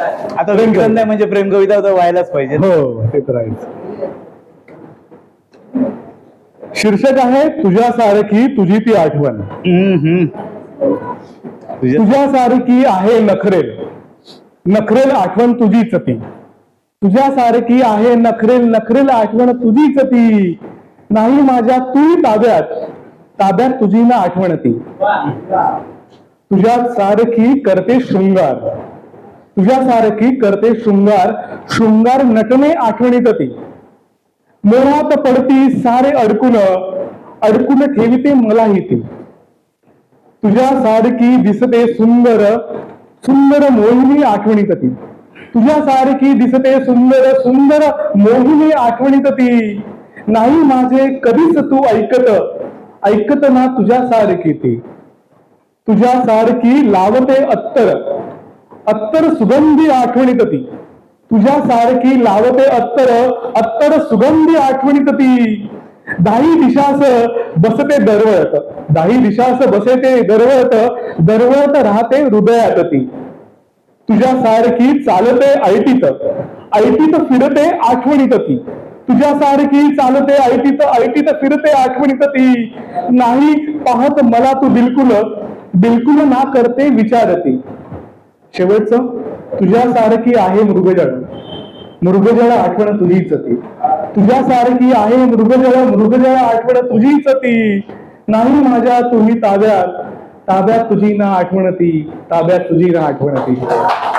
आता विक्रम नाही म्हणजे प्रेम कविता तर व्हायलाच पाहिजे. हो ते तर आहेच. शीर्षक आहे तुझ्यासारखी तुझी ती आठवण. तुझ्या तुझ्यासारखी आहे नखरेल. नखरेल आठवण तुझीच ती. तुझ्यासारखी आहे नखरेल नखरेल आठवण तुझीच ती. नाही माझ्या तू ताब्यात ताब्यात तुझी ना आठवण ती. तुझ्यासारखी करते शृंगार. तुझ्यासारखी करते शृंगार. शृंगार नटने आठवणीत ती. मोहात पडती सारे अडकून अडकून ठेविते मलाही ती. तुझ्यासारखी दिसते सुंदर सुंदर मोहिनी आठवणीत ती. तुझ्यासारखी दिसते सुंदर सुंदर मोहिनी आठवणीत ती. नाही माझे कधीच तू ऐकत ऐकत ना तुझ्यासारखी ती. तुझ्यासारखी लावते अत्तर. अत्तर सुगंधी आठवणीत ती. तुझ्या सारखी लावते अत्तर अत्तर सुगंधी आठवणीत ती. दाही दिशास बसते दरवळत. दाही दिशास बसते दरवळत दरवळत राहते हृदयात ती. तुझ्या सारखी चालते ऐटीत ऐटीत फिरते आठवणीत ती. तुझ्या सारखी चालते ऐटीत ऐटीत फिरते आठवणीत ती. नाही पाहत मला तू बिलकुल बिलकुल ना करते विचारते शेवटचं तुझ्यासारखी आहे मृगजळ. मृगजळ आठवण तुझीच ती तुझ्यासारखी आहे मृगजळ मृगजळ आठवण तुझीच ती नाही माझ्या तुम्ही ताब्यात ताब्यात तुझी ना आठवण ती ताब्यात तुझी ना आठवण ती.